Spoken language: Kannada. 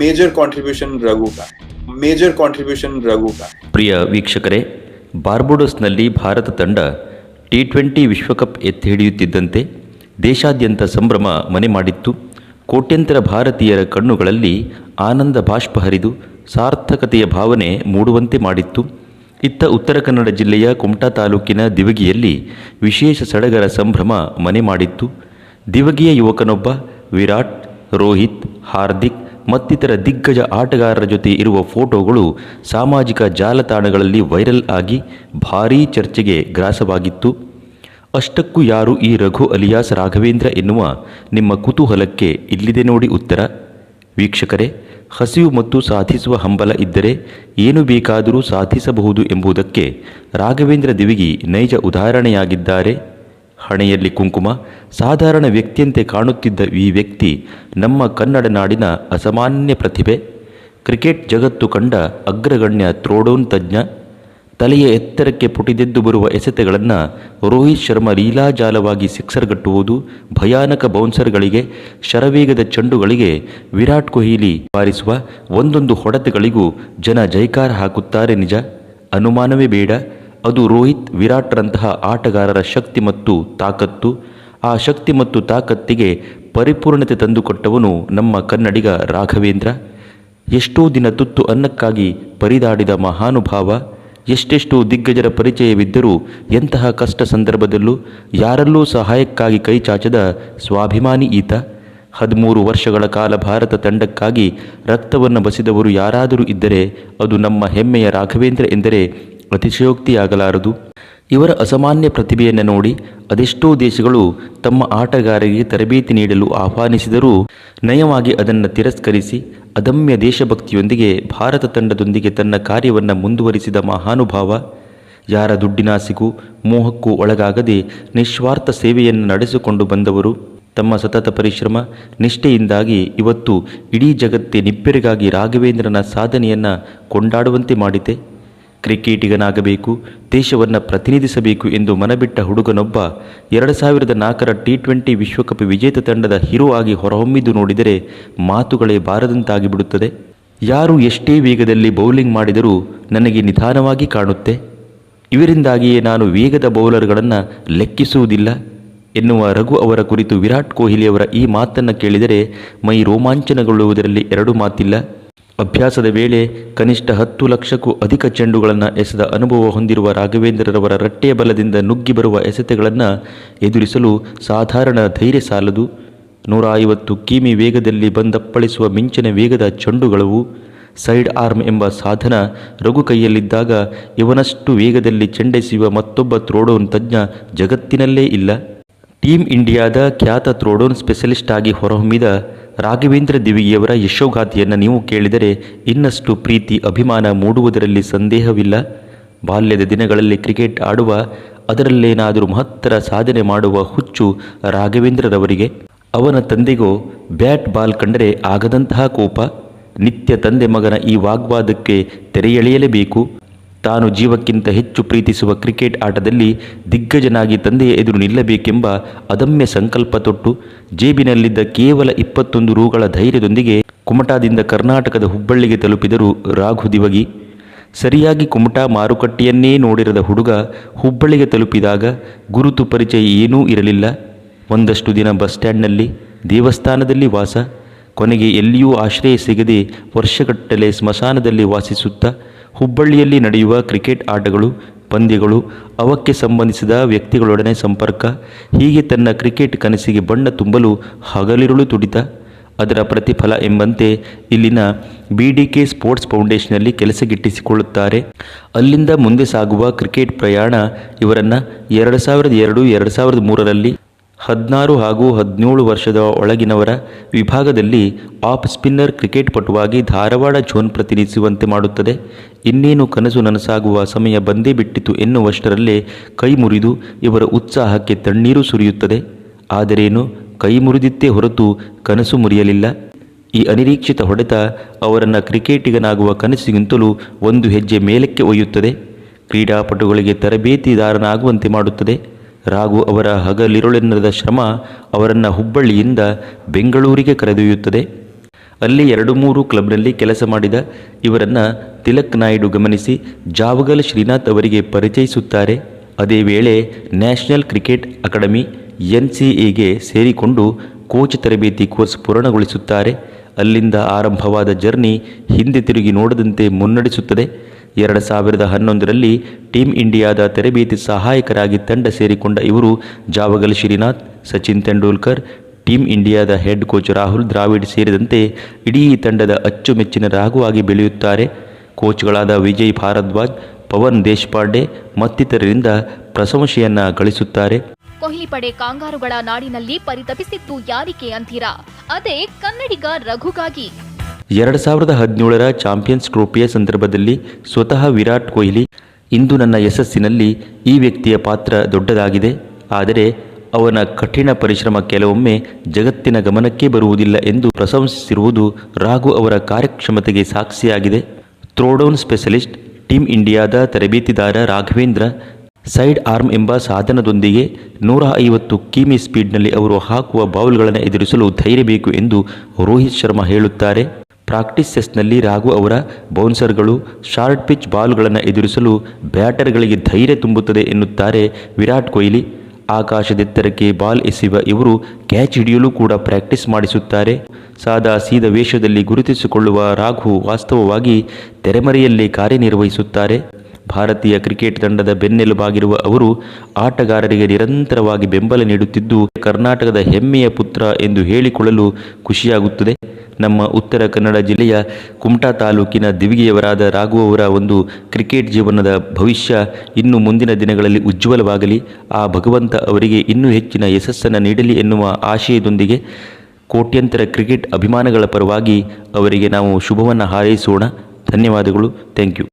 ಮೇಜರ್ ಕಾಂಟ್ರಿಬ್ಯೂಷನ್ ರಘು ಕಾ ಮೇಜರ್ ಕಾಂಟ್ರಿಬ್ಯೂಷನ್ ರಘು ಕಾ ಪ್ರಿಯ ವೀಕ್ಷಕರೇ, ಬಾರ್ಬೋಡೋಸ್ನಲ್ಲಿ ಭಾರತ ತಂಡ ಟಿ ಟ್ವೆಂಟಿ ವಿಶ್ವಕಪ್ ಎತ್ತಿ ಹಿಡಿಯುತ್ತಿದ್ದಂತೆ ದೇಶಾದ್ಯಂತ ಸಂಭ್ರಮ ಮನೆ ಮಾಡಿತ್ತು. ಕೋಟ್ಯಂತರ ಭಾರತೀಯರ ಕಣ್ಣುಗಳಲ್ಲಿ ಆನಂದ ಬಾಷ್ಪ ಹರಿದು ಸಾರ್ಥಕತೆಯ ಭಾವನೆ ಮೂಡುವಂತೆ ಮಾಡಿತ್ತು. ಇತ್ತ ಉತ್ತರ ಕನ್ನಡ ಜಿಲ್ಲೆಯ ಕುಮಟಾ ತಾಲೂಕಿನ ದಿವಗಿಯಲ್ಲಿ ವಿಶೇಷ ಸಡಗರ ಸಂಭ್ರಮ ಮನೆ ಮಾಡಿತ್ತು. ದಿವಗಿಯ ಯುವಕನೊಬ್ಬ ವಿರಾಟ್, ರೋಹಿತ್, ಹಾರ್ದಿಕ್ ಮತ್ತಿತರ ದಿಗ್ಗಜ ಆಟಗಾರರ ಜೊತೆ ಇರುವ ಫೋಟೋಗಳು ಸಾಮಾಜಿಕ ಜಾಲತಾಣಗಳಲ್ಲಿ ವೈರಲ್ ಆಗಿ ಭಾರೀ ಚರ್ಚೆಗೆ ಗ್ರಾಸವಾಗಿತ್ತು. ಅಷ್ಟಕ್ಕೂ ಯಾರು ಈ ರಘು ಅಲಿಯಾಸ್ ರಾಘವೇಂದ್ರ ಎನ್ನುವ ನಿಮ್ಮ ಕುತೂಹಲಕ್ಕೆ ಇಲ್ಲಿದೆ ನೋಡಿ ಉತ್ತರ. ವೀಕ್ಷಕರೇ, ಹಸಿವು ಮತ್ತು ಸಾಧಿಸುವ ಹಂಬಲ ಇದ್ದರೆ ಏನು ಬೇಕಾದರೂ ಸಾಧಿಸಬಹುದು ಎಂಬುದಕ್ಕೆ ರಾಘವೇಂದ್ರ ದಿವಿಗಿ ನೈಜ ಉದಾಹರಣೆಯಾಗಿದ್ದಾರೆ. ಹಣೆಯಲ್ಲಿ ಕುಂಕುಮ, ಸಾಧಾರಣ ವ್ಯಕ್ತಿಯಂತೆ ಕಾಣುತ್ತಿದ್ದ ಈ ವ್ಯಕ್ತಿ ನಮ್ಮ ಕನ್ನಡ ನಾಡಿನ ಅಸಾಮಾನ್ಯ ಪ್ರತಿಭೆ. ಕ್ರಿಕೆಟ್ ಜಗತ್ತು ಕಂಡ ಅಗ್ರಗಣ್ಯ ತ್ರೋಡೋನ್ ತಜ್ಞ ತಲೆಯ ಎತ್ತರಕ್ಕೆ ಪುಟಿದೆದ್ದು ಬರುವ ಎಸೆತಗಳನ್ನು ರೋಹಿತ್ ಶರ್ಮಾ ಲೀಲಾಜಾಲವಾಗಿ ಸಿಕ್ಸರ್ಗಟ್ಟುವುದು ಭಯಾನಕ ಬೌನ್ಸರ್ಗಳಿಗೆ, ಶರವೇಗದ ಚೆಂಡುಗಳಿಗೆ ವಿರಾಟ್ ಕೊಹ್ಲಿ ಬಾರಿಸುವ ಒಂದೊಂದು ಹೊಡೆತಗಳಿಗೂ ಜನ ಜೈಕಾರ ಹಾಕುತ್ತಾರೆ ನಿಜ. ಅನುಮಾನವೇ ಬೇಡ, ಅದು ರೋಹಿತ್ ವಿರಾಟ್ರಂತಹ ಆಟಗಾರರ ಶಕ್ತಿ ಮತ್ತು ತಾಕತ್ತು, ಆ ಶಕ್ತಿ ಮತ್ತು ತಾಕತ್ತಿಗೆ ಪರಿಪೂರ್ಣತೆ ತಂದುಕೊಟ್ಟವನು ನಮ್ಮ ಕನ್ನಡಿಗ ರಾಘವೇಂದ್ರ. ಎಷ್ಟೋ ದಿನ ತುತ್ತು ಅನ್ನಕ್ಕಾಗಿ ಪರಿದಾಡಿದ ಮಹಾನುಭಾವ, ಎಷ್ಟೆಷ್ಟು ದಿಗ್ಗಜರ ಪರಿಚಯವಿದ್ದರೂ ಎಂತಹ ಕಷ್ಟ ಸಂದರ್ಭದಲ್ಲೂ ಯಾರಲ್ಲೂ ಸಹಾಯಕ್ಕಾಗಿ ಕೈಚಾಚದ ಸ್ವಾಭಿಮಾನಿ ಈತ. ಹದಿಮೂರು ವರ್ಷಗಳ ಕಾಲ ಭಾರತ ತಂಡಕ್ಕಾಗಿ ರಕ್ತವನ್ನು ಬಸಿದವರು ಯಾರಾದರೂ ಇದ್ದರೆ ಅದು ನಮ್ಮ ಹೆಮ್ಮೆಯ ರಾಘವೇಂದ್ರ ಎಂದರೆ ಅತಿಶಯೋಕ್ತಿಯಾಗಲಾರದು. ಇವರ ಅಸಾಮಾನ್ಯ ಪ್ರತಿಭೆಯನ್ನು ನೋಡಿ ಅದೆಷ್ಟೋ ದೇಶಗಳು ತಮ್ಮ ಆಟಗಾರರಿಗೆ ತರಬೇತಿ ನೀಡಲು ಆಹ್ವಾನಿಸಿದರೂ ನಯವಾಗಿ ಅದನ್ನು ತಿರಸ್ಕರಿಸಿ ಅದಮ್ಯ ದೇಶಭಕ್ತಿಯೊಂದಿಗೆ ಭಾರತ ತಂಡದೊಂದಿಗೆ ತನ್ನ ಕಾರ್ಯವನ್ನು ಮುಂದುವರಿಸಿದ ಮಹಾನುಭಾವ, ಯಾರ ದುಡ್ಡಿನಾಸಿಗೂ ಮೋಹಕ್ಕೂ ಒಳಗಾಗದೆ ನಿಸ್ವಾರ್ಥ ಸೇವೆಯನ್ನು ನಡೆಸಿಕೊಂಡು ಬಂದವರು, ತಮ್ಮ ಸತತ ಪರಿಶ್ರಮ, ನಿಷ್ಠೆಯಿಂದಾಗಿ ಇವತ್ತು ಇಡೀ ಜಗತ್ತೇ ನಿಬ್ಬೆರಿಗಾಗಿ ರಾಘವೇಂದ್ರನ ಸಾಧನೆಯನ್ನು ಕೊಂಡಾಡುವಂತೆ ಮಾಡಿದೆ ಕ್ರಿಕೆಟಿಗನಾಗಬೇಕು, ದೇಶವನ್ನು ಪ್ರತಿನಿಧಿಸಬೇಕು ಎಂದು ಮನಬಿಟ್ಟ ಹುಡುಗನೊಬ್ಬ ಎರಡು ಸಾವಿರದ ನಾಲ್ಕರ ಟಿ ಟ್ವೆಂಟಿ ವಿಶ್ವಕಪ್ ವಿಜೇತ ತಂಡದ ಹೀರೋ ಆಗಿ ಹೊರಹೊಮ್ಮಿದ್ದು ನೋಡಿದರೆ ಮಾತುಗಳೇ ಬಾರದಂತಾಗಿ ಬಿಡುತ್ತದೆ ಯಾರು ಎಷ್ಟೇ ವೇಗದಲ್ಲಿ ಬೌಲಿಂಗ್ ಮಾಡಿದರೂ ನನಗೆ ನಿಧಾನವಾಗಿ ಕಾಣುತ್ತೆ. ಇವರಿಂದಾಗಿಯೇ ನಾನು ವೇಗದ ಬೌಲರ್ಗಳನ್ನು ಲೆಕ್ಕಿಸುವುದಿಲ್ಲ ಎನ್ನುವ ರಘು ಅವರ ಕುರಿತು ವಿರಾಟ್ ಕೊಹ್ಲಿಯವರ ಈ ಮಾತನ್ನು ಕೇಳಿದರೆ ಮೈ ರೋಮಾಂಚನಗೊಳ್ಳುವುದರಲ್ಲಿ ಎರಡು ಮಾತಿಲ್ಲ. ಅಭ್ಯಾಸದ ವೇಳೆ ಕನಿಷ್ಠ ಹತ್ತು ಲಕ್ಷಕ್ಕೂ ಅಧಿಕ ಚೆಂಡುಗಳನ್ನು ಎಸೆದ ಅನುಭವ ಹೊಂದಿರುವ ರಾಘವೇಂದ್ರರವರ ರಟ್ಟೆಯ ಬಲದಿಂದ ನುಗ್ಗಿ ಬರುವ ಎಸೆತಗಳನ್ನು ಎದುರಿಸಲು ಸಾಧಾರಣ ಧೈರ್ಯ ಸಾಲದು. ನೂರ ಐವತ್ತು ಕಿಮಿ ವೇಗದಲ್ಲಿ ಬಂದಪ್ಪಳಿಸುವ ಮಿಂಚಿನ ವೇಗದ ಚೆಂಡುಗಳವು ಸೈಡ್ ಆರ್ಮ್ ಎಂಬ ಸಾಧನ ರಘು ಕೈಯಲ್ಲಿದ್ದಾಗ ಇವನಷ್ಟು ವೇಗದಲ್ಲಿ ಚೆಂಡೆಸೆಯುವ ಮತ್ತೊಬ್ಬ ತ್ರೋಡೋನ್ ತಜ್ಞ ಜಗತ್ತಿನಲ್ಲೇ ಇಲ್ಲ. ಟೀಮ್ ಇಂಡಿಯಾದ ಖ್ಯಾತ ತ್ರೋಡೋನ್ ಸ್ಪೆಷಲಿಸ್ಟ್ ಆಗಿ ಹೊರಹೊಮ್ಮಿದ ರಾಘವೇಂದ್ರ ದಿವಿಗಿಯವರ ಯಶೋಗಾಥೆಯನ್ನು ನೀವು ಕೇಳಿದರೆ ಇನ್ನಷ್ಟು ಪ್ರೀತಿ, ಅಭಿಮಾನ ಮೂಡುವುದರಲ್ಲಿ ಸಂದೇಹವಿಲ್ಲ. ಬಾಲ್ಯದ ದಿನಗಳಲ್ಲಿ ಕ್ರಿಕೆಟ್ ಆಡುವ ಅದರಲ್ಲೇನಾದರೂ ಮಹತ್ತರ ಸಾಧನೆ ಮಾಡುವ ಹುಚ್ಚು ರಾಘವೇಂದ್ರರವರಿಗೆ. ಅವನ ತಂದೆಗೂ, ಬ್ಯಾಟ್ ಬಾಲ್ ಕಂಡರೆ ಆಗದಂತಹ ಕೋಪ. ನಿತ್ಯ ತಂದೆ ಮಗನ ಈ ವಾಗ್ವಾದಕ್ಕೆ ತೆರೆಯೆಳೆಯಲೇಬೇಕು. ತಾನು ಜೀವಕ್ಕಿಂತ ಹೆಚ್ಚು ಪ್ರೀತಿಸುವ ಕ್ರಿಕೆಟ್ ಆಟದಲ್ಲಿ ದಿಗ್ಗಜನಾಗಿ ತಂದೆಯ ಎದುರು ನಿಲ್ಲಬೇಕೆಂಬ ಅದಮ್ಯ ಸಂಕಲ್ಪ ತೊಟ್ಟು ಜೇಬಿನಲ್ಲಿದ್ದ ಕೇವಲ ಇಪ್ಪತ್ತೊಂದು ರೂಗಳ ಧೈರ್ಯದೊಂದಿಗೆ ಕುಮಟಾದಿಂದ ಕರ್ನಾಟಕದ ಹುಬ್ಬಳ್ಳಿಗೆ ತಲುಪಿದರು ರಾಘು ದಿವಗಿ. ಸರಿಯಾಗಿ ಕುಮಟಾ ಮಾರುಕಟ್ಟೆಯನ್ನೇ ನೋಡಿರದ ಹುಡುಗ ಹುಬ್ಬಳ್ಳಿಗೆ ತಲುಪಿದಾಗ ಗುರುತು ಪರಿಚಯ ಏನೂ ಇರಲಿಲ್ಲ. ಒಂದಷ್ಟು ದಿನ ಬಸ್ ಸ್ಟ್ಯಾಂಡ್ನಲ್ಲಿ, ದೇವಸ್ಥಾನದಲ್ಲಿ ವಾಸ, ಕೊನೆಗೆ ಎಲ್ಲಿಯೂ ಆಶ್ರಯ ಸಿಗದೆ ವರ್ಷಗಟ್ಟಲೆ ಸ್ಮಶಾನದಲ್ಲಿ ವಾಸಿಸುತ್ತಾ ಹುಬ್ಬಳ್ಳಿಯಲ್ಲಿ ನಡೆಯುವ ಕ್ರಿಕೆಟ್ ಆಟಗಳು, ಪಂದ್ಯಗಳು, ಅವಕ್ಕೆ ಸಂಬಂಧಿಸಿದ ವ್ಯಕ್ತಿಗಳೊಡನೆ ಸಂಪರ್ಕ, ಹೀಗೆ ತನ್ನ ಕ್ರಿಕೆಟ್ ಕನಸಿಗೆ ಬಣ್ಣ ತುಂಬಲು ಹಗಲಿರುಳು ತುಡಿತ, ಅದರ ಪ್ರತಿಫಲ ಎಂಬಂತೆ ಇಲ್ಲಿನ ಬಿ ಡಿ ಕೆ ಸ್ಪೋರ್ಟ್ಸ್ ಫೌಂಡೇಶನ್ನಲ್ಲಿ ಕೆಲಸಗಿಟ್ಟಿಸಿಕೊಳ್ಳುತ್ತಾರೆ. ಅಲ್ಲಿಂದ ಮುಂದೆ ಸಾಗುವ ಕ್ರಿಕೆಟ್ ಪ್ರಯಾಣ ಇವರನ್ನು ಎರಡು ಸಾವಿರದ ಎರಡು ಎರಡು ಸಾವಿರದ ಮೂರರಲ್ಲಿ ಹದಿನಾರು ಹಾಗೂ ಹದಿನೇಳು ವರ್ಷದ ಒಳಗಿನವರ ವಿಭಾಗದಲ್ಲಿ ಆಫ್ ಸ್ಪಿನ್ನರ್ ಕ್ರಿಕೆಟ್ ಪಟುವಾಗಿ ಧಾರವಾಡ ಝೋನ್ ಪ್ರತಿನಿಧಿಸುವಂತೆ ಮಾಡುತ್ತದೆ. ಇನ್ನೇನು ಕನಸು ನನಸಾಗುವ ಸಮಯ ಬಂದೇ ಬಿಟ್ಟಿತು ಎನ್ನುವಷ್ಟರಲ್ಲೇ ಕೈ ಮುರಿದು ಇವರ ಉತ್ಸಾಹಕ್ಕೆ ತಣ್ಣೀರು ಸುರಿಯುತ್ತದೆ. ಆದರೇನು ಕೈ ಮುರಿದಿತ್ತೇ ಹೊರತು ಕನಸು ಮುರಿಯಲಿಲ್ಲ. ಈ ಅನಿರೀಕ್ಷಿತ ಹೊಡೆತ ಅವರನ್ನು ಕ್ರಿಕೆಟಿಗನಾಗುವ ಕನಸಿಗಿಂತಲೂ ಒಂದು ಹೆಜ್ಜೆ ಮೇಲಕ್ಕೆ ಒಯ್ಯುತ್ತದೆ. ಕ್ರೀಡಾಪಟುಗಳಿಗೆ ತರಬೇತಿದಾರನಾಗುವಂತೆ ಮಾಡುತ್ತದೆ. ರಾಘು ಅವರ ಹಗಲಿರುಳೆನ್ನದ ಶ್ರಮ ಅವರನ್ನು ಹುಬ್ಬಳ್ಳಿಯಿಂದ ಬೆಂಗಳೂರಿಗೆ ಕರೆದೊಯ್ಯುತ್ತದೆ. ಅಲ್ಲಿ ಎರಡು ಮೂರು ಕ್ಲಬ್ನಲ್ಲಿ ಕೆಲಸ ಮಾಡಿದ ಇವರನ್ನು ತಿಲಕ್ ನಾಯ್ಡು ಗಮನಿಸಿ ಜಾವಗಲ್ ಶ್ರೀನಾಥ್ ಅವರಿಗೆ ಪರಿಚಯಿಸುತ್ತಾರೆ. ಅದೇ ವೇಳೆ national cricket academy N C ಎಗೆ ಸೇರಿಕೊಂಡು ಕೋಚ್ ತರಬೇತಿ ಕೋರ್ಸ್ ಪೂರ್ಣಗೊಳಿಸುತ್ತಾರೆ. ಅಲ್ಲಿಂದ ಆರಂಭವಾದ ಜರ್ನಿ ಹಿಂದೆ ತಿರುಗಿ ನೋಡದಂತೆ ಮುನ್ನಡೆಸುತ್ತದೆ. ಎರಡು ಸಾವಿರದ ಹನ್ನೊಂದರಲ್ಲಿ ಟೀಂ ಇಂಡಿಯಾದ ತರಬೇತಿ ಸಹಾಯಕರಾಗಿ ತಂಡ ಸೇರಿಕೊಂಡ ಇವರು ಜಾವಗಲ್ ಶ್ರೀನಾಥ್, ಸಚಿನ್ ತೆಂಡೂಲ್ಕರ್, ಟೀಂ ಇಂಡಿಯಾದ ಹೆಡ್ ಕೋಚ್ ರಾಹುಲ್ ದ್ರಾವಿಡ್ ಸೇರಿದಂತೆ ಇಡೀ ತಂಡದ ಅಚ್ಚುಮೆಚ್ಚಿನ ರಾಗುವಾಗಿ ಬೆಳೆಯುತ್ತಾರೆ. ಕೋಚ್ಗಳಾದ ವಿಜಯ್ ಭಾರದ್ವಾಜ್, ಪವನ್ ದೇಶಪಾಂಡೆ ಮತ್ತಿತರರಿಂದ ಪ್ರಶಂಸೆಯನ್ನ ಗಳಿಸುತ್ತಾರೆ. ಕೊಹ್ಲಿ ಪಡೆ ಕಾಂಗಾರುಗಳ ನಾಡಿನಲ್ಲಿ ಪರಿತಪಿಸಿದ್ದು ಯಾರಿಕೆ ಅಂತೀರಾ? ಅದೇ ಕನ್ನಡಿಗ ರಘುಗಾಗಿ. ಎರಡು ಸಾವಿರದ ಹದಿನೇಳರ ಚಾಂಪಿಯನ್ಸ್ ಟ್ರೋಫಿಯ ಸಂದರ್ಭದಲ್ಲಿ ಸ್ವತಃ ವಿರಾಟ್ ಕೊಹ್ಲಿ ಇಂದು ನನ್ನ ಯಶಸ್ಸಿನಲ್ಲಿ ಈ ವ್ಯಕ್ತಿಯ ಪಾತ್ರ ದೊಡ್ಡದಾಗಿದೆ. ಆದರೆ ಅವನ ಕಠಿಣ ಪರಿಶ್ರಮ ಕೆಲವೊಮ್ಮೆ ಜಗತ್ತಿನ ಗಮನಕ್ಕೆ ಬರುವುದಿಲ್ಲ ಎಂದು ಪ್ರಶಂಸಿಸಿರುವುದು ರಾಘು ಅವರ ಕಾರ್ಯಕ್ಷಮತೆಗೆ ಸಾಕ್ಷಿಯಾಗಿದೆ. ಥ್ರೋಡೌನ್ ಸ್ಪೆಷಲಿಸ್ಟ್ ಟೀಮ್ ಇಂಡಿಯಾದ ತರಬೇತಿದಾರ ರಾಘವೇಂದ್ರ, ಸೈಡ್ ಆರ್ಮ್ ಎಂಬ ಸಾಧನದೊಂದಿಗೆ ನೂರ ಐವತ್ತು ಕಿಮಿ ಸ್ಪೀಡ್ನಲ್ಲಿ ಅವರು ಹಾಕುವ ಬೌಲ್ಗಳನ್ನು ಎದುರಿಸಲು ಧೈರ್ಯ ಬೇಕು ಎಂದು ರೋಹಿತ್ ಶರ್ಮಾ ಹೇಳುತ್ತಾರೆ. ಪ್ರಾಕ್ಟೀಸ್ ಸೆಸ್ನಲ್ಲಿ ರಾಘು ಅವರ ಬೌನ್ಸರ್ಗಳು ಶಾರ್ಟ್ ಪಿಚ್ ಬಾಲ್ಗಳನ್ನು ಎದುರಿಸಲು ಬ್ಯಾಟರ್ಗಳಿಗೆ ಧೈರ್ಯ ತುಂಬುತ್ತದೆ ಎನ್ನುತ್ತಾರೆ ವಿರಾಟ್ ಕೊಹ್ಲಿ. ಆಕಾಶದೆತ್ತರಕ್ಕೆ ಬಾಲ್ ಎಸೆಯುವ ಇವರು ಕ್ಯಾಚ್ ಹಿಡಿಯಲು ಕೂಡ ಪ್ರಾಕ್ಟೀಸ್ ಮಾಡಿಸುತ್ತಾರೆ. ಸಾದಾ ಸೀದ ವೇಷದಲ್ಲಿ ಗುರುತಿಸಿಕೊಳ್ಳುವ ರಾಘು ವಾಸ್ತವವಾಗಿ ತೆರೆಮರೆಯಲ್ಲಿ ಕಾರ್ಯನಿರ್ವಹಿಸುತ್ತಾರೆ. ಭಾರತೀಯ ಕ್ರಿಕೆಟ್ ತಂಡದ ಬೆನ್ನೆಲುಬಾಗಿರುವ ಅವರು ಆಟಗಾರರಿಗೆ ನಿರಂತರವಾಗಿ ಬೆಂಬಲ ನೀಡುತ್ತಿದ್ದು, ಕರ್ನಾಟಕದ ಹೆಮ್ಮೆಯ ಪುತ್ರ ಎಂದು ಹೇಳಿಕೊಳ್ಳಲು ಖುಷಿಯಾಗುತ್ತದೆ. ನಮ್ಮ ಉತ್ತರ ಕನ್ನಡ ಜಿಲ್ಲೆಯ ಕುಮಟಾ ತಾಲೂಕಿನ ದಿವಿಗೆಯವರಾದ ರಾಘು ಅವರ ಒಂದು ಕ್ರಿಕೆಟ್ ಜೀವನದ ಭವಿಷ್ಯ ಇನ್ನು ಮುಂದಿನ ದಿನಗಳಲ್ಲಿ ಉಜ್ವಲವಾಗಲಿ. ಆ ಭಗವಂತ ಅವರಿಗೆ ಇನ್ನೂ ಹೆಚ್ಚಿನ ಯಶಸ್ಸನ್ನು ನೀಡಲಿ ಎನ್ನುವ ಆಶಯದೊಂದಿಗೆ ಕೋಟ್ಯಂತರ ಕ್ರಿಕೆಟ್ ಅಭಿಮಾನಗಳ ಪರವಾಗಿ ಅವರಿಗೆ ನಾವು ಶುಭವನ್ನು ಹಾರೈಸೋಣ. ಧನ್ಯವಾದಗಳು. Thank you.